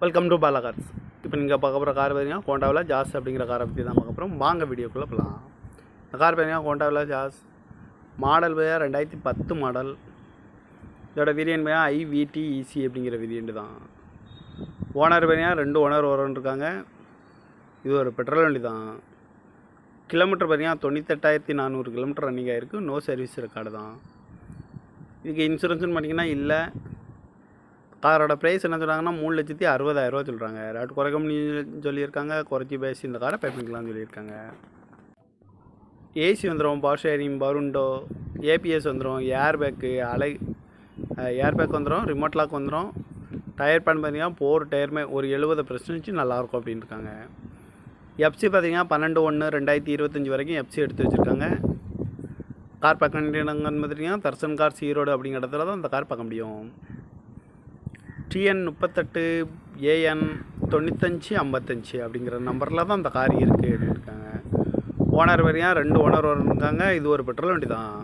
Welcome to Bala cars இப்போ நீங்கள் பார்க்க போகிற கார் பார்த்தீங்கன்னா கோண்டாவில் ஜாஸ் அப்படிங்கிற காரை பற்றி தான் பார்க்க போகிறோம் வாங்க வீடியோக்குள்ளே போகலாம் இந்த கார் பார்த்தீங்கன்னா கோண்டாவில் ஜாஸ் மாடல் பையா? ரெண்டாயிரத்தி பத்து மாடல் இதோட வேரியன்ட் பார்த்தீங்கன்னா ஐவிடி இசி அப்படிங்கிற வேரியண்ட் தான். ஓனர் பையனா ரெண்டு ஓனர் ஓரன் இருக்காங்க. இது ஒரு பெட்ரோல் வண்டி தான். கிலோமீட்டர் பார்த்தீங்கன்னா தொண்ணூத்தெட்டாயிரத்தி நானூறு கிலோமீட்டர் ரன்னிங் ஆகிருக்கு நோ சர்வீஸ் ரெக்கார்டு தான். இதுக்கு இன்சூரன்ஸ்னு பார்த்தீங்கன்னா இல்லை. காரோட ப்ரைஸ் என்ன சொல்கிறாங்கன்னா மூணு லட்சத்தி அறுபதாயிரரூவா சொல்கிறாங்க ரேட் குறைக்க முடியும்னு சொல்லியிருக்காங்க குறைச்சி பேசி இந்த காரை பேப்பிங்கலாம்னு சொல்லியிருக்காங்க. ஏசி வந்துடும் பவர் ஷேரிங் பருண்டோ ஏபிஎஸ் வந்துடும் ஏர் பேக்கு அலை ஏர் பேக் வந்துடும் ரிமோட் லாக் வந்துடும் டயர் பேன் பார்த்தீங்கன்னா போர் டயருமே ஒரு எழுபது பர்சன்டேஜ் நல்லாயிருக்கும் அப்படின்னு இருக்காங்க எஃப்சி பார்த்தீங்கன்னா பன்னெண்டு ஒன்று ரெண்டாயிரத்தி இருபத்தஞ்சி வரைக்கும் எஃப்சி எடுத்து வச்சுருக்காங்க. கார் பார்க்க வேண்டிய பார்த்தீங்கன்னா தர்சன் கார் ஈரோடு அப்படிங்கிற இடத்துல தான் இந்த கார் பார்க்க முடியும். டிஎன் முப்பத்தெட்டு ஏஎன் தொண்ணூத்தஞ்சு ஐம்பத்தஞ்சு அப்படிங்கிற நம்பரில் தான் அந்த கார் இருக்குது அப்படின்னு இருக்காங்க. ஓனர் வரையா ரெண்டு ஓனர் இருக்காங்க இது ஒரு பெட்ரோல் வண்டி தான்.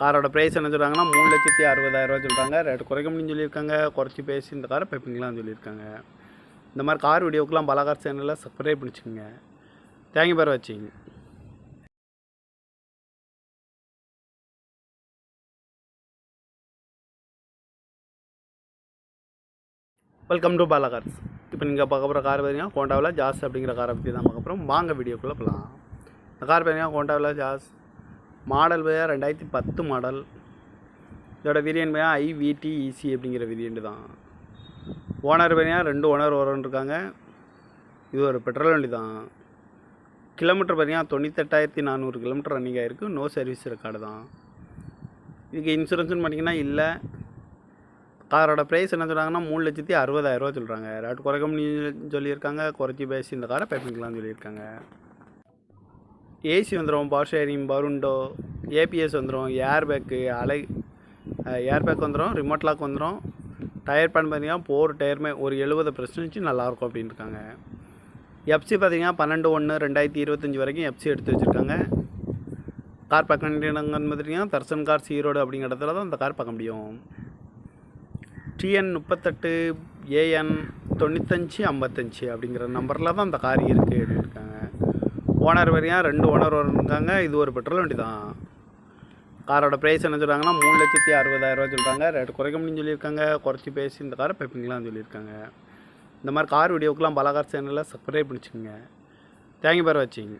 காரோட ப்ரைஸ் என்ன சொல்கிறாங்கன்னா மூணு லட்சத்தி அறுபதாயிரரூவா சொல்கிறாங்க ரேட் குறைக்க முடியும்னு சொல்லியிருக்காங்க. குறைச்சி பேசி இந்த காரை பைப்பிங்கலாம் சொல்லியிருக்காங்க. இந்த மாதிரி கார் வீடியோக்கெலாம் பலகார் சேனலில் சப்ஸ்கிரைப் பண்ணிச்சுக்கோங்க. தேங்க்யூ பேர் வச்சிங்க வெல்கம் டு பாலா கார்ஸ் இப்போ நீங்கள் பார்க்க போகிற கார் பார்த்தீங்கன்னா ஹோண்டாவில் ஜாஸ் அப்படிங்கிற காரை பற்றி தான் பார்க்க போகிறோம் வாங்க வீடியோக்குள்ளே போகலாம் இந்த கார் பார்த்தீங்கன்னா ஹோண்டாவில் ஜாஸ் மாடல் பார்த்தா ரெண்டாயிரத்தி பத்து மாடல் இதோட வேரியன்ட் பார்த்தா ஐவிடி இசி அப்படிங்கிற வேரியண்ட் தான். ஓனர் பார்த்தீங்கன்னா ரெண்டு ஓனர் வரும்னு இருக்காங்க. இது ஒரு பெட்ரோல் வண்டி தான். கிலோமீட்டர் பார்த்தீங்கன்னா தொண்ணூத்தெட்டாயிரத்தி நானூறு கிலோமீட்டர் ரன்னிங் ஆகிருக்கு நோ சர்வீஸ் ரெக்கார்டு தான். இதுக்கு இன்சூரன்ஸ்னு பார்த்தீங்கன்னா இல்லை. காரோட ப்ரைஸ் என்ன சொல்கிறாங்கன்னா மூணு லட்சத்தி அறுபதாயிரரூவா சொல்கிறாங்க ரேட் குறைக்க முடியும்னு சொல்லியிருக்காங்க குறைச்சி பேசி இந்த காரை பேப்பிங்கலாம்னு சொல்லியிருக்காங்க. ஏசி வந்துடும் பவர் ஷேரிங் பருண்டோ ஏபிஎஸ் வந்துடும் ஏர் பேக்கு அலை ஏர் பேக் வந்துடும் ரிமோட் லாக் வந்துடும் டயர் பேன் பார்த்தீங்கன்னா போர் டயருமே ஒரு எழுபது பர்சன்டேஜ் நல்லாயிருக்கும் அப்படின்னு இருக்காங்க எஃப்சி பார்த்தீங்கன்னா பன்னெண்டு ஒன்று ரெண்டாயிரத்தி இருபத்தஞ்சி வரைக்கும் எஃப்சி எடுத்து வச்சுருக்காங்க. கார் பார்க்க வேண்டிய பார்த்தீங்கன்னா தர்சன் கார் ஈரோடு அப்படிங்கிற இடத்துல தான் இந்த கார் பார்க்க முடியும். டிஎன் முப்பத்தெட்டு ஏஎன் தொண்ணூத்தஞ்சு ஐம்பத்தஞ்சு அப்படிங்கிற நம்பரில் தான் அந்த கார் இருக்குது அப்படின்னு இருக்காங்க ஓனர் வரையா ரெண்டு ஓனர் இருக்காங்க இது ஒரு பெட்ரோல் வண்டி தான் காரோட ப்ரைஸ் என்ன சொல்கிறாங்கன்னா மூணு லட்சத்தி அறுபதாயிரரூவா சொல்கிறாங்க ரேட் குறைக்க முடியும்னு சொல்லியிருக்காங்க. குறைச்சி பேசி இந்த காரை பைப்பிங்கலாம் சொல்லியிருக்காங்க. இந்த மாதிரி கார் வீடியோக்கெலாம் பலகார் சேனலில் சப்ஸ்கிரைப் பண்ணிச்சுக்கோங்க. தேங்க்யூ பேர் வச்சிங்க